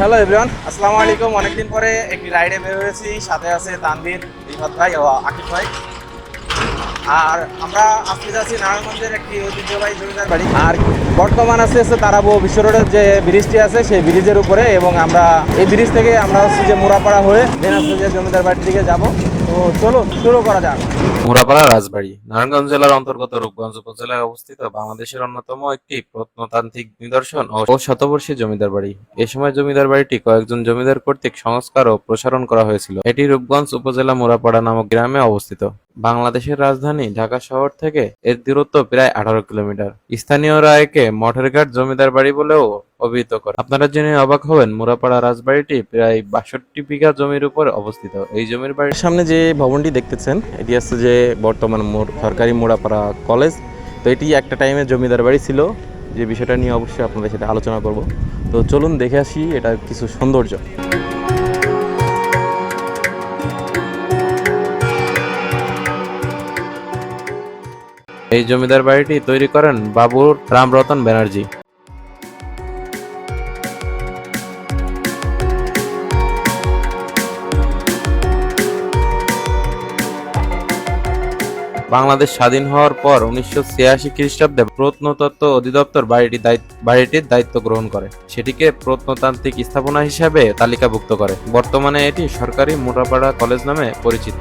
Hello everyone আসসালামু আলাইকুম অনেকদিন পরে একটি রাইডে বের হয়েছি। সাথে আছে তানভীর, রিফাত ভাই ও আকিব ভাই। আর আমরা নারায়ণগঞ্জের একটি ঐতিহ্যবাহী জমিদার বাড়ি। আর বর্তমান আছে হচ্ছে তারাবো বিশ্ব রোডের যে ব্রিজটি আছে, সেই ব্রিজের উপরে এবং আমরা এই ব্রিজ থেকে আমরা হচ্ছে যে মোড়াপাড়া হয়ে জমিদার বাড়ির দিকে যাব। তো শুরু করা যাক। মুরাপাড়া রাজবাড়ি, নারায়ণগঞ্জ জেলার অন্তর্গত রূপগঞ্জ উপজেলায় অবস্থিত বাংলাদেশের অন্যতম একটি প্রত্নতান্ত্রিক নিদর্শন ও শতবর্ষী জমিদার বাড়ি। এ সময় জমিদার বাড়িটি কয়েকজন জমিদার কর্তৃক সংস্কার ও প্রসারণ করা হয়েছিল। এটি রূপগঞ্জ উপজেলা মুরাপাড়া নামক গ্রামে অবস্থিত। বাংলাদেশের রাজধানী ঢাকা শহর থেকে এর দূরত্ব প্রায় আঠারো কিলোমিটার। স্থানীয়রা একে মঠের ঘাট জমিদার বাড়ি বলেও অভিহিত করে। আপনারা জেনে অবাক হবেন, মুরাপাড়া রাজবাড়িটি প্রায় বাষট্টি বিঘা জমির উপর অবস্থিত। এই জমির বাড়ির সামনে যে ভবনটি দেখতেছেন, এটি হচ্ছে যে বর্তমান সরকারি মোড়াপাড়া কলেজ। তো এটি একটা টাইমে জমিদার বাড়ি ছিল। যে বিষয়টা নিয়ে অবশ্যই আপনাদের সাথে আলোচনা করব। তো চলুন দেখে আসি এটা কিছু সৌন্দর্য। এই জমিদার বাড়িটি তৈরি করেন বাবুর রামরতন ব্যানার্জি। বাংলাদেশ স্বাধীন হওয়ার পর উনিশশো ছিয়াশি খ্রিস্টাব্দে প্রত্নতত্ত্ব অধিদপ্তর বাড়িটি বাড়িটির দায়িত্ব গ্রহণ করে। সেটিকে প্রত্নতান্ত্রিক স্থাপনা হিসাবে তালিকাভুক্ত করে। বর্তমানে এটি সরকারি মোটাপাড়া কলেজ নামে পরিচিত।